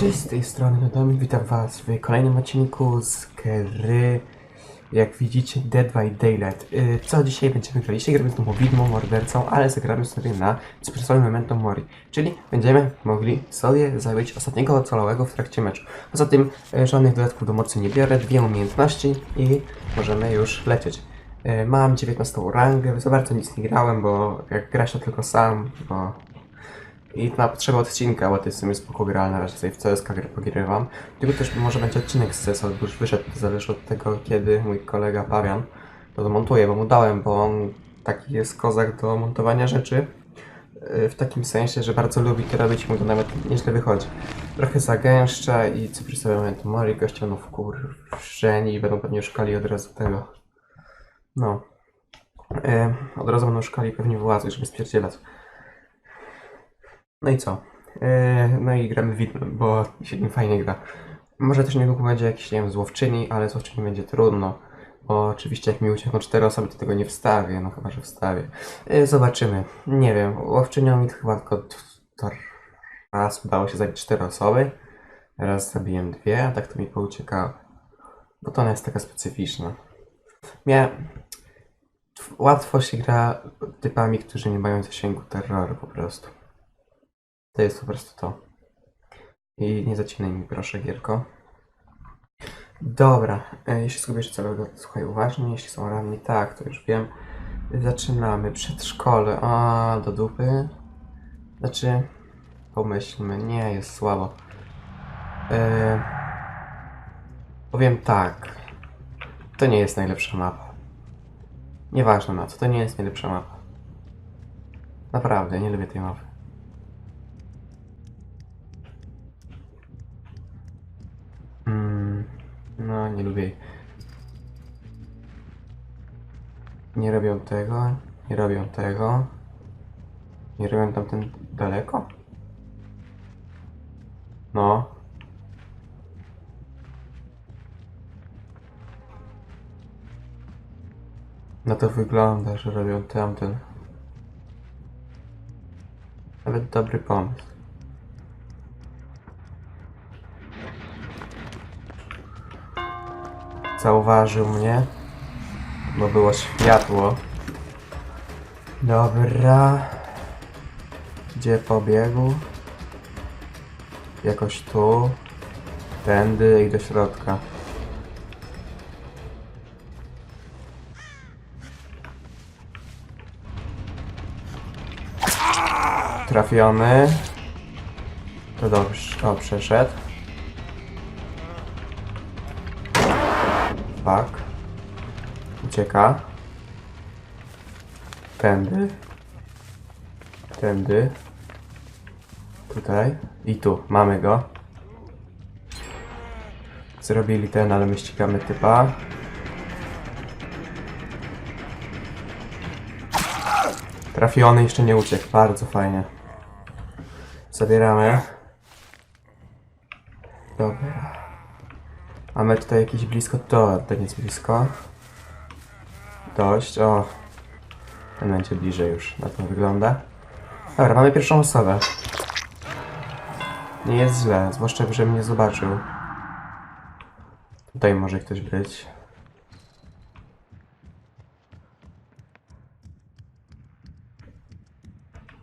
Cześć, z tej strony Nodomik, witam was w kolejnym odcinku z gry, jak widzicie, Dead by Daylight. Y, Co dzisiaj będziemy grali? Dzisiaj gramy znowu widmą, mordercą, ale zagramy sobie na Espresso Memento Mori, czyli będziemy mogli sobie zabić ostatniego ocalałego w trakcie meczu. Poza tym y, żadnych dodatków do mocy nie biorę, dwie umiejętności i możemy już lecieć. Y, Mam 19 rangę, za bardzo nic nie grałem, bo jak grać to tylko sam, bo i na potrzeby odcinka, bo to jest w sumie spoko gra, na razie sobie w CSK grę pogrywam. Tylko też może będzie odcinek z CS, bo już wyszedł, to zależy od tego, kiedy mój kolega Pawian to zamontuje, bo mu dałem, bo on taki jest kozak do montowania rzeczy. Yy, W takim sensie, że bardzo lubi to robić i mu to nawet nieźle wychodzi. Trochę zagęszcza i cyfrysowy moment mori, gościonów kurczeni i będą pewnie szukali od razu tego. No. Yy, od razu będą szukali pewnie władzy, żeby spierdzielać. No i co? Eee, no i gramy widmem, bo się nim fajnie gra. Może też niedługo będzie jakiś, nie wiem, złowczyni, ale złowczyni będzie trudno. Bo oczywiście jak mi uciekną cztery osoby, to tego nie wstawię, no chyba, że wstawię. Eee, zobaczymy. Nie wiem, łowczynią mi chyba tylko raz udało się zabić cztery osoby. Raz zabiłem dwie, a tak to mi pouciekało. Bo to ona jest taka specyficzna. Mia... Łatwo się gra typami, którzy nie mają zasięgu terroru po prostu. To jest po prostu to. I nie zacinaj mi proszę, Gierko. Dobra, e, jeśli zgubisz całego, słuchaj uważnie, jeśli są ranni, tak, to już wiem. Zaczynamy przedszkole, a do dupy. Znaczy, pomyślmy, nie, jest słabo. E, powiem tak, to nie jest najlepsza mapa. Nieważne na co, to nie jest najlepsza mapa. Naprawdę, nie lubię tej mapy. Nie robią tego, nie robią tego. Nie robią tamten daleko? No. No to wygląda, że robią tamten. Nawet dobry pomysł. Zauważył mnie, bo było światło. Dobra. Gdzie pobiegł? Jakoś tu. Tędy i do środka. Trafiony. To dobrze. O, przeszedł. Fuck. Ucieka. Tędy. Tędy. Tutaj. I tu. Mamy go. Zrobili ten, ale my ścigamy typa. Trafiony jeszcze nie uciekł. Bardzo fajnie. Zabieramy. Dobra. Mamy tutaj jakieś blisko, to, to nie jest blisko. Dość, o. Ten będzie bliżej już, na to wygląda. Dobra, mamy pierwszą osobę. Nie jest źle, zwłaszcza, że mnie zobaczył. Tutaj może ktoś być.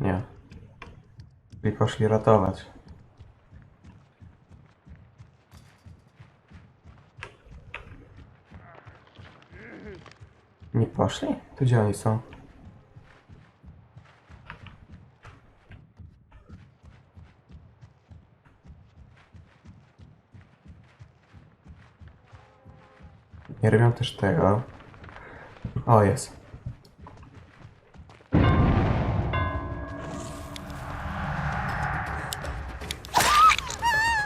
Nie. I poszli ratować. Nie poszli? To gdzie oni są? Nie robią też tego. O, jest.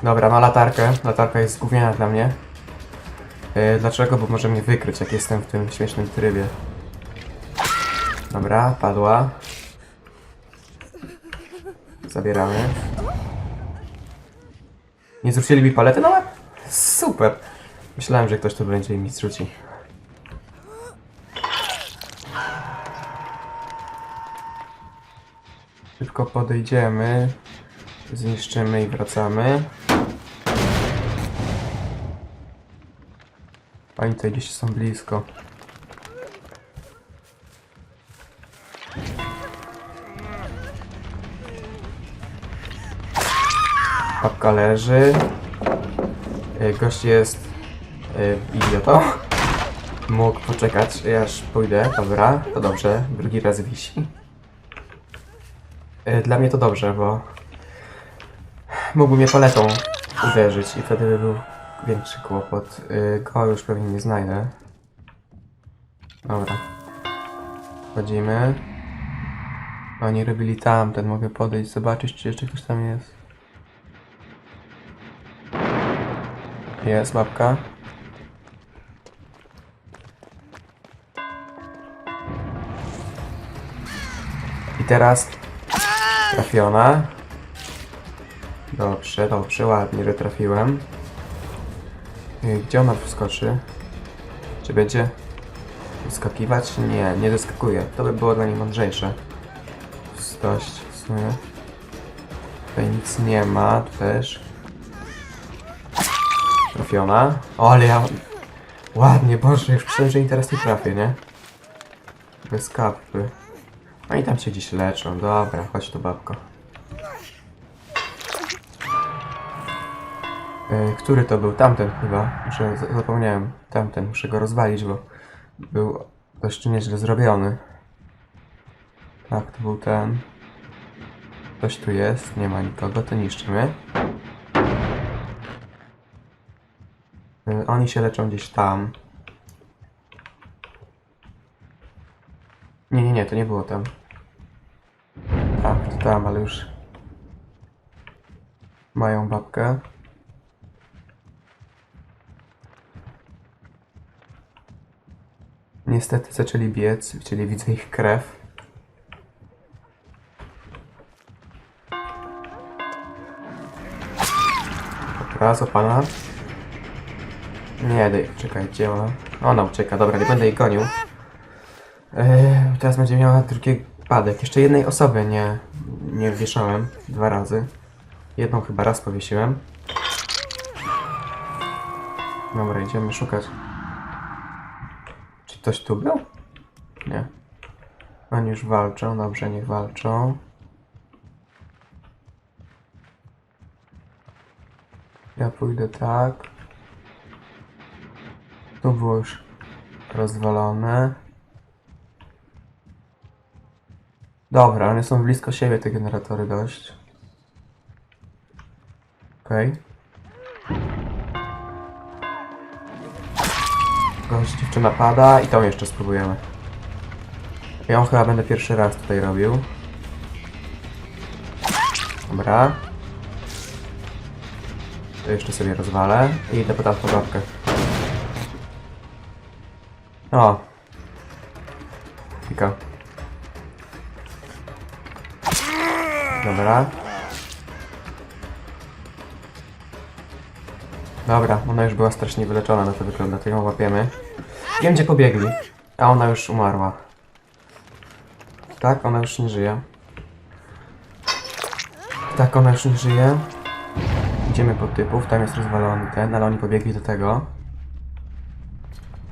Dobra, ma latarkę. Latarka jest zgówniana dla mnie. Yy, dlaczego? Bo może mnie wykryć, jak jestem w tym śmiesznym trybie. Dobra, padła. Zabieramy. Nie zrzucili mi palety na łeb? Super! Myślałem, że ktoś to będzie mi zrzuci. Szybko podejdziemy. Zniszczymy i wracamy. Oni gdzieś są blisko. Papka leży. Y, Gość jest y, idiotą. Mógł poczekać, aż pójdę. Dobra, to dobrze. Drugi raz wisi. Y, Dla mnie to dobrze, bo mógłby mnie paletą uderzyć i wtedy by był większy kłopot. Y, Go już pewnie nie znajdę. Dobra. Wchodzimy. Oni robili tamten, mogę podejść, zobaczyć czy jeszcze ktoś tam jest. Jest babka. I teraz trafiona. Dobrze, dobrze, ładnie, że trafiłem. Y, Gdzie ona wskoczy? Czy będzie wyskakiwać? Nie, nie wyskakuje. To by było dla niej mądrzejsze. Dość w sumie. Tutaj nic nie ma, też. Trafiona. O, ale ja... Ładnie, Boże, już myślałem, że teraz nie trafię, nie? Bez kapy. Oni tam się gdzieś leczą. Dobra, chodź tu, babko. Który to był? Tamten chyba. Muszę, zapomniałem. Tamten, muszę go rozwalić, bo był dość nieźle zrobiony. Tak, to był ten. Ktoś tu jest, nie ma nikogo, to niszczymy. Y, Oni się leczą gdzieś tam. Nie, nie, nie, to nie było tam. Tak, to tam, ale już mają babkę. Niestety zaczęli biec, czyli widzę ich krew. Dobra, pana. Nie, daj, czekaj, gdzie ona? Ona ucieka, dobra, nie będę jej gonił. Eee, teraz będzie miała drugi padek. Jeszcze jednej osoby nie, nie wieszałem dwa razy. Jedną chyba raz powiesiłem. Dobra, idziemy szukać. Ktoś tu był? Nie. Oni już walczą, dobrze, niech walczą. Ja pójdę tak. Tu było już rozwalone. Dobra, one są blisko siebie, te generatory dość. Okej. Gość dziewczyna pada i tą jeszcze spróbujemy. Ja ją chyba będę pierwszy raz tutaj robił. Dobra. To jeszcze sobie rozwalę i idę po babkę. O. Pika. Dobra. Dobra, ona już była strasznie wyleczona na to wygląda, to ją łapiemy. Wiem gdzie pobiegli, a ona już umarła. Tak, ona już nie żyje. Tak, ona już nie żyje. Idziemy po typów, tam jest rozwalony ten, ale oni pobiegli do tego.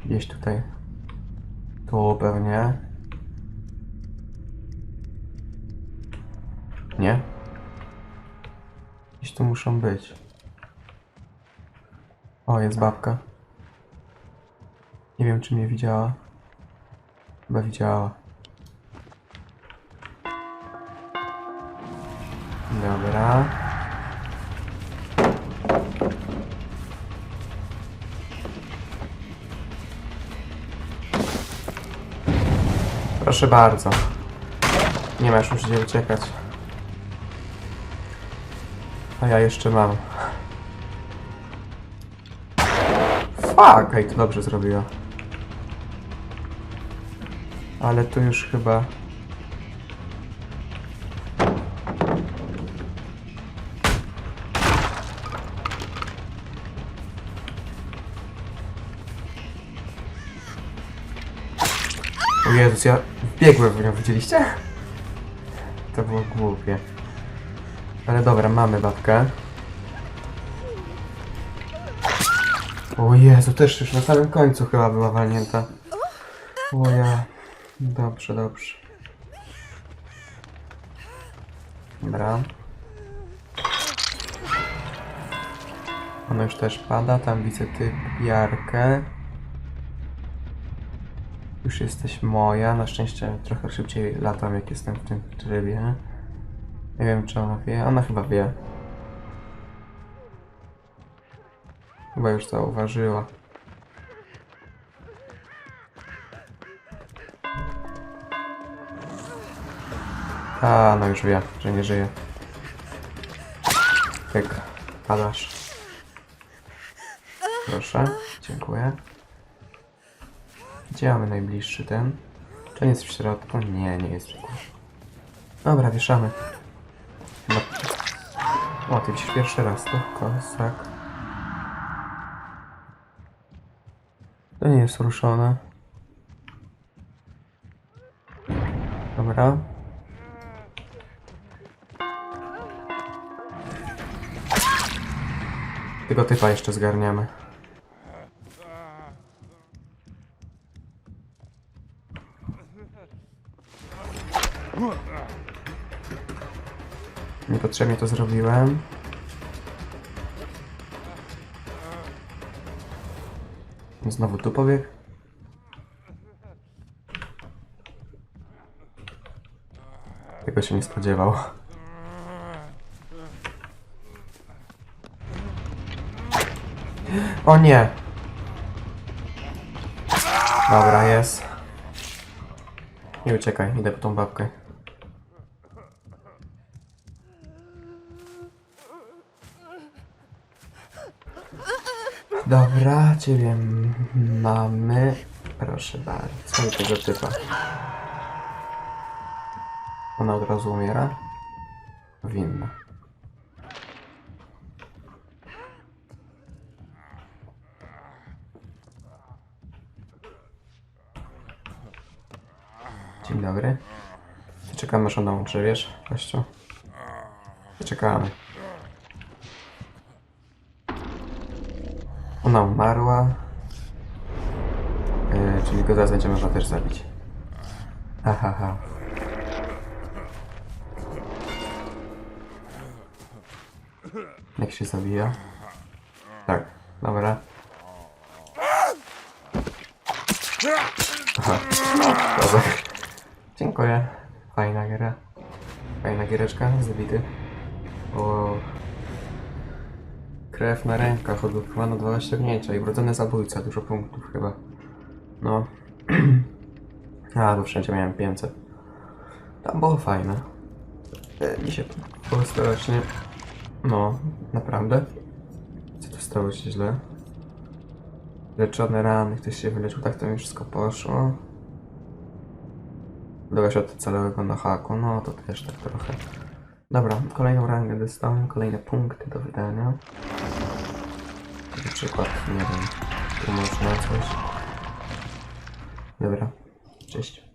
Gdzieś tutaj. Tu pewnie. Nie? Gdzieś tu muszą być. O, jest babka. Nie wiem, czy mnie widziała. Chyba widziała. Dobra. Proszę bardzo. Nie masz już uciekać. A ja jeszcze mam. Fuck! Ej, to dobrze zrobiła. Ale tu już chyba... O Jezus, ja biegłem w nią, widzieliście? To było głupie. Ale dobra, mamy babkę. O Jezu, też już na samym końcu chyba była walnięta. O ja. Dobrze, dobrze. Dobra. Ona już też pada, tam widzę typ Jarkę. Już jesteś moja, na szczęście trochę szybciej latam jak jestem w tym trybie. Nie wiem czy ona wie, ona chyba wie. Chyba już zauważyła. A, no już wie, że nie żyje. Tak, padasz. Proszę, dziękuję. Gdzie mamy najbliższy ten? Czy on jest w środku? Nie, nie jest w środku. Dobra, wieszamy. O, ty wisisz pierwszy raz, to kosak. To nie jest ruszone. Dobra. Tego typa jeszcze zgarniamy. Niepotrzebnie to zrobiłem. Znowu tu pobiegł. Tego się nie spodziewał. O nie! Dobra, jest. Nie uciekaj, idę po tą babkę. Dobra, ciebie mamy. Proszę bardzo, i tego typa. Ona od razu umiera? Winna. Dzień dobry. Czekamy aż ona umrze, wiesz, gościu? Czekamy. Ona umarła. Yy, czyli go zaraz będzie można też zabić. Ha, ha. Jak się zabija? Tak, dobra. Aha. Dziękuję. Fajna gra. Fajna giereczka, zabity. Krew na rękach, odblokowana dwa osiągnięcia i wrodzony zabójca, dużo punktów chyba. No. A, bo wszędzie miałem 500. Tam było fajne. E, Mi się było strasznie. No, naprawdę. Co tu stało się źle? Leczone rany, ktoś się wyleczył, tak to mi wszystko poszło. Udało się od całego na haku, no to też tak trochę. Dobra, kolejną rangę dostałem, kolejne punkty do wydania. Na przykład, nie wiem, tu można coś. Dobra, cześć.